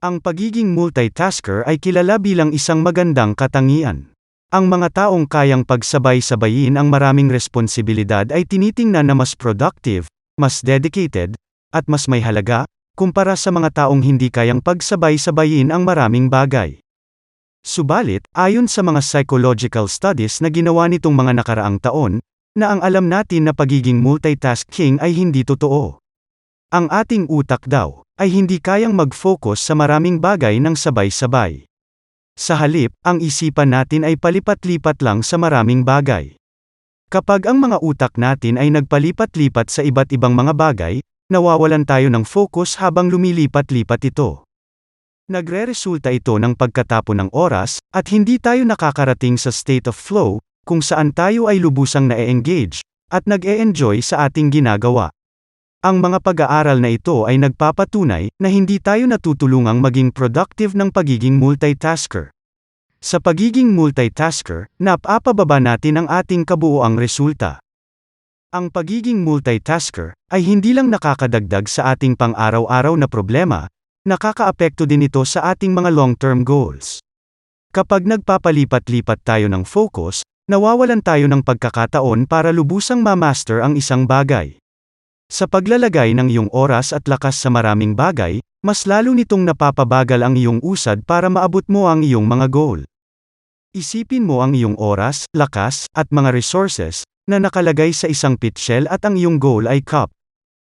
Ang pagiging multitasker ay kilala bilang isang magandang katangian. Ang mga taong kayang pagsabay-sabayin ang maraming responsibilidad ay tinitingnan na mas productive, mas dedicated, at mas may halaga, kumpara sa mga taong hindi kayang pagsabay-sabayin ang maraming bagay. Subalit, ayon sa mga psychological studies na ginawa nitong mga nakaraang taon, na ang alam natin na pagiging multitasking ay hindi totoo. Ang ating utak daw, ay hindi kayang mag-focus sa maraming bagay ng sabay-sabay. Sa halip, ang isipan natin ay palipat-lipat lang sa maraming bagay. Kapag ang mga utak natin ay nagpalipat-lipat sa iba't ibang mga bagay, nawawalan tayo ng focus habang lumilipat-lipat ito. Nagre-resulta ito ng pagkatapon ng oras, at hindi tayo nakakarating sa state of flow, kung saan tayo ay lubusang na-engage, at nag-e-enjoy sa ating ginagawa. Ang mga pag-aaral na ito ay nagpapatunay na hindi tayo natutulungang maging productive ng pagiging multitasker. Sa pagiging multitasker, napapababa natin ang ating kabuoang resulta. Ang pagiging multitasker ay hindi lang nakakadagdag sa ating pang-araw-araw na problema, nakakaapekto din ito sa ating mga long-term goals. Kapag nagpapalipat-lipat tayo ng focus, nawawalan tayo ng pagkakataon para lubusang ma-master ang isang bagay. Sa paglalagay ng iyong oras at lakas sa maraming bagay, mas lalo nitong napapabagal ang iyong usad para maabot mo ang iyong mga goal. Isipin mo ang iyong oras, lakas, at mga resources, na nakalagay sa isang pitchel at ang iyong goal ay cup.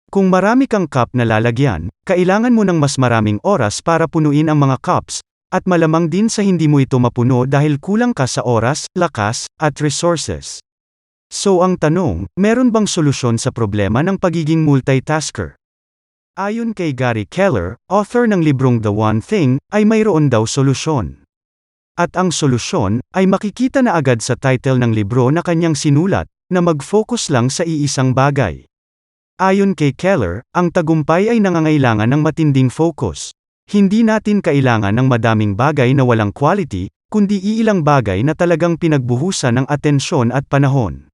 Kung marami kang cup na lalagyan, kailangan mo ng mas maraming oras para punuin ang mga cups, at malamang din sa hindi mo ito mapuno dahil kulang ka sa oras, lakas, at resources. So ang tanong, meron bang solusyon sa problema ng pagiging multitasker? Ayon kay Gary Keller, author ng librong The One Thing, ay mayroon daw solusyon. At ang solusyon, ay makikita na agad sa title ng libro na kanyang sinulat, na mag-focus lang sa iisang bagay. Ayon kay Keller, ang tagumpay ay nangangailangan ng matinding focus. Hindi natin kailangan ng madaming bagay na walang quality, kundi iilang bagay na talagang pinagbuhusan ng atensyon at panahon.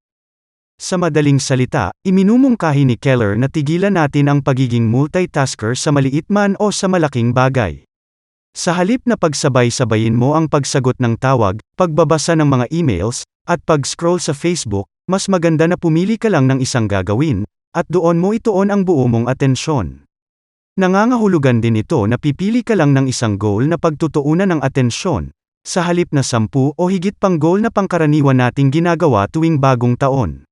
Sa madaling salita, iminumungkahi ni Keller na tigilan natin ang pagiging multitasker sa maliit man o sa malaking bagay. Sa halip na pagsabay-sabayin mo ang pagsagot ng tawag, pagbabasa ng mga emails, at pag-scroll sa Facebook, mas maganda na pumili ka lang ng isang gagawin, at doon mo ituon ang buo mong atensyon. Nangangahulugan din ito na pipili ka lang ng isang goal na pagtutuunan ng atensyon, sa halip na sampu o higit pang goal na pangkaraniwan nating ginagawa tuwing bagong taon.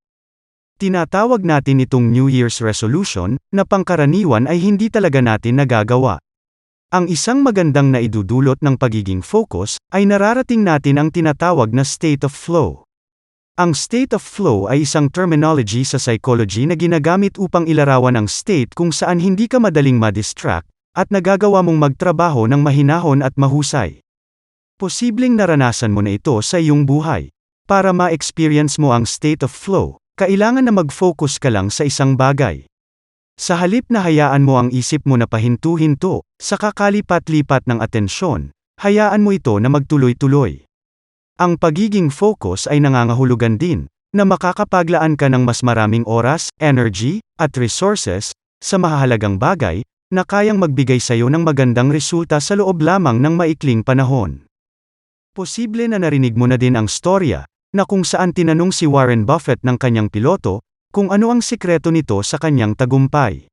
Tinatawag natin itong New Year's resolution, na pangkaraniwan ay hindi talaga natin nagagawa. Ang isang magandang naidudulot ng pagiging focus, ay nararating natin ang tinatawag na state of flow. Ang state of flow ay isang terminology sa psychology na ginagamit upang ilarawan ang state kung saan hindi ka madaling ma-distract, at nagagawa mong magtrabaho ng mahinahon at mahusay. Posibleng naranasan mo na ito sa iyong buhay. Para ma-experience mo ang state of flow, kailangan na mag-focus ka lang sa isang bagay. Sa halip na hayaan mo ang isip mo na pahinto-hinto, sa kakalipat-lipat ng atensyon, hayaan mo ito na magtuloy-tuloy. Ang pagiging focus ay nangangahulugan din, na makakapaglaan ka ng mas maraming oras, energy, at resources, sa mahalagang bagay, na kayang magbigay sa iyo ng magandang resulta sa loob lamang ng maikling panahon. Posible na narinig mo na din ang storya, na kung saan tinanong si Warren Buffett ng kanyang piloto, kung ano ang sikreto nito sa kanyang tagumpay.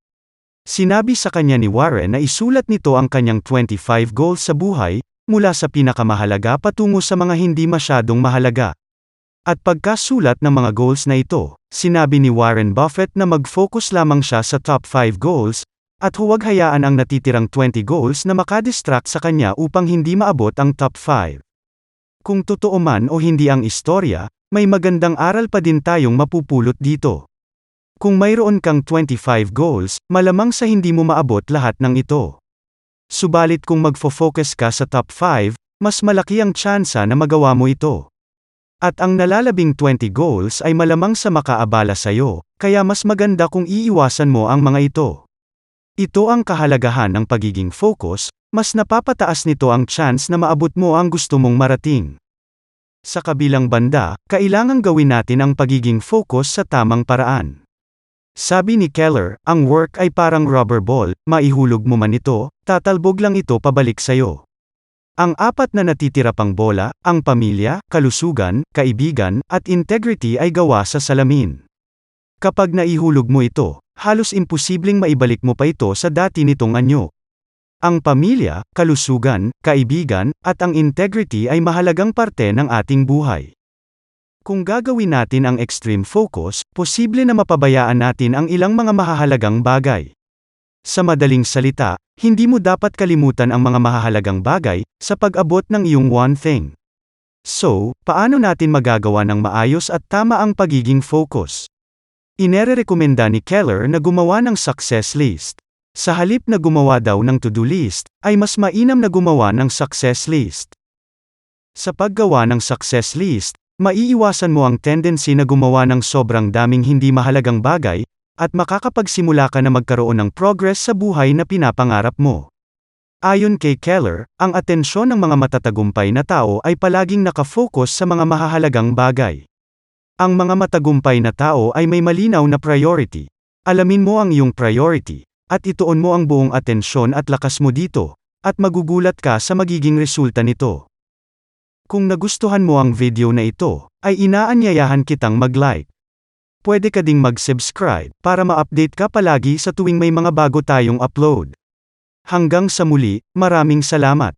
Sinabi sa kanya ni Warren na isulat nito ang kanyang 25 goals sa buhay, mula sa pinakamahalaga patungo sa mga hindi masyadong mahalaga. At pagkasulat ng mga goals na ito, sinabi ni Warren Buffett na mag-focus lamang siya sa top 5 goals, at huwag hayaan ang natitirang 20 goals na makadistract sa kanya upang hindi maabot ang top 5. Kung totoo man o hindi ang istorya, may magandang aral pa din tayong mapupulot dito. Kung mayroon kang 25 goals, malamang sa hindi mo maabot lahat ng ito. Subalit kung magfo-focus ka sa top 5, mas malaki ang tsansa na magawa mo ito. At ang nalalabing 20 goals ay malamang sa makaabala sa'yo, kaya mas maganda kung iiwasan mo ang mga ito. Ito ang kahalagahan ng pagiging focus, mas napapataas nito ang chance na maabot mo ang gusto mong marating. Sa kabilang banda, kailangang gawin natin ang pagiging focus sa tamang paraan. Sabi ni Keller, ang work ay parang rubber ball, maihulog mo man ito, tatalbog lang ito pabalik sayo. Ang apat na natitira pang bola, ang pamilya, kalusugan, kaibigan, at integrity ay gawa sa salamin. Kapag naihulog mo ito, halos imposibleng maibalik mo pa ito sa dati nitong anyo. Ang pamilya, kalusugan, kaibigan, at ang integrity ay mahalagang parte ng ating buhay. Kung gagawin natin ang extreme focus, posible na mapabayaan natin ang ilang mga mahahalagang bagay. Sa madaling salita, hindi mo dapat kalimutan ang mga mahahalagang bagay sa pag-abot ng iyong one thing. So, paano natin magagawa ng maayos at tama ang pagiging focus? Inerekomenda ni Keller na gumawa ng success list. Sa halip na gumawa daw ng to-do list, ay mas mainam na gumawa ng success list. Sa paggawa ng success list, maiiwasan mo ang tendency na gumawa ng sobrang daming hindi mahalagang bagay, at makakapagsimula ka na magkaroon ng progress sa buhay na pinapangarap mo. Ayon kay Keller, ang atensyon ng mga matatagumpay na tao ay palaging nakafocus sa mga mahahalagang bagay. Ang mga matagumpay na tao ay may malinaw na priority. Alamin mo ang iyong priority, at ituon mo ang buong atensyon at lakas mo dito, at magugulat ka sa magiging resulta nito. Kung nagustuhan mo ang video na ito, ay inaanyayahan kitang mag-like. Pwede ka ding mag-subscribe para ma-update ka palagi sa tuwing may mga bago tayong upload. Hanggang sa muli, maraming salamat.